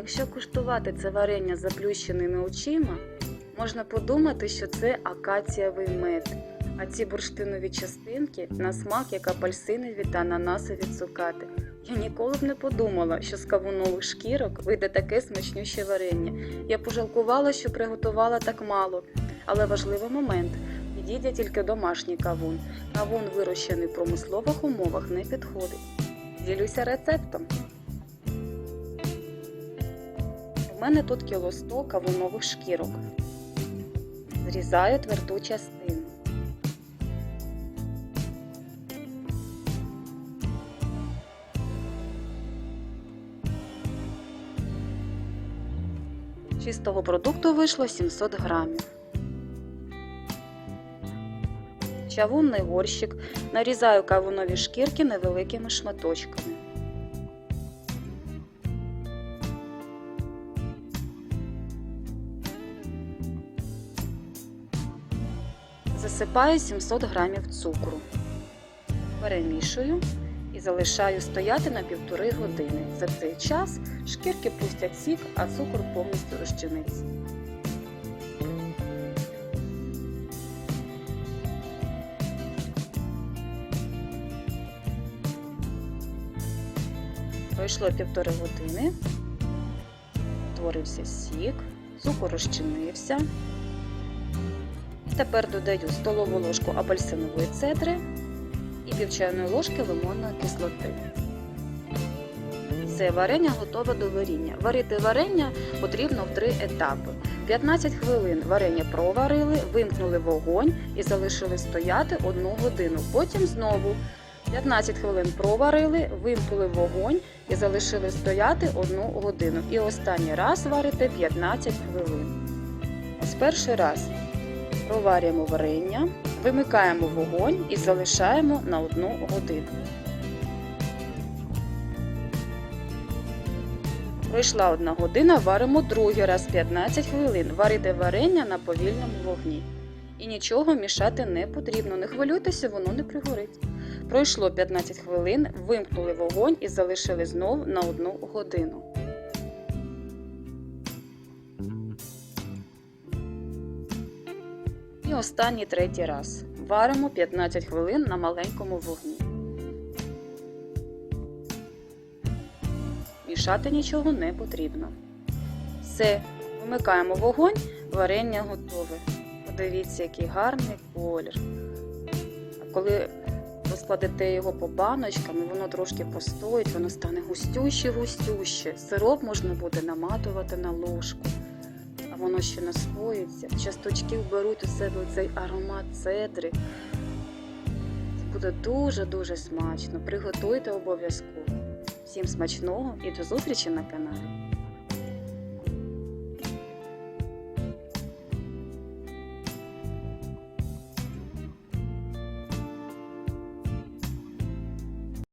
Якщо куштувати це варення заплющеними очима, можна подумати, що це акацієвий мед. А ці бурштинові частинки на смак як апельсинові та ананасові цукати. Я ніколи б не подумала, що з кавунових шкірок вийде таке смачнюще варення. Я пожалкувала, що приготувала так мало. Але важливий момент. Підійде тільки домашній кавун. Кавун, вирощений в промислових умовах, не підходить. Ділюся рецептом. У мене тут кіло 100 кавунових шкірок. Зрізаю тверду частину. Чистого продукту вийшло 700 грамів. Чавунний горщик нарізаю кавунові шкірки невеликими шматочками. Засипаю 700 грамів цукру. Перемішую і залишаю стояти на півтори години. За цей час шкірки пустять сік, а цукор повністю розчиниться. Пройшло півтори години, творився сік, цукор розчинився. Тепер додаю столову ложку апельсинової цедри і пів чайної ложки лимонної кислоти. Все варення готове до варіння. Варити варення потрібно в три етапи. 15 хвилин варення проварили, вимкнули вогонь і залишили стояти 1 годину. Потім знову 15 хвилин проварили, вимкнули вогонь і залишили стояти 1 годину. І останній раз варите 15 хвилин. Ось перший раз проварюємо варення, вимикаємо вогонь і залишаємо на 1 годину. Пройшла одна година, варимо другий раз 15 хвилин. Варите варення на повільному вогні. І нічого мішати не потрібно. Не хвилюйтеся, воно не пригорить. Пройшло 15 хвилин, вимкнули вогонь і залишили знов на 1 годину. І останній третій раз. Варимо 15 хвилин на маленькому вогні. Мішати нічого не потрібно. Все, вимикаємо вогонь, варення готове. Подивіться, який гарний колір. А коли розкладете його по баночкам, і воно трошки постоїть, воно стане густюще-густюще. Сироп можна буде наматувати на ложку. Воно ще насвоїться. Часточки вберуть у себе цей аромат цедри. Буде дуже-дуже смачно. Приготуйте обов'язково. Всім смачного і до зустрічі на каналі.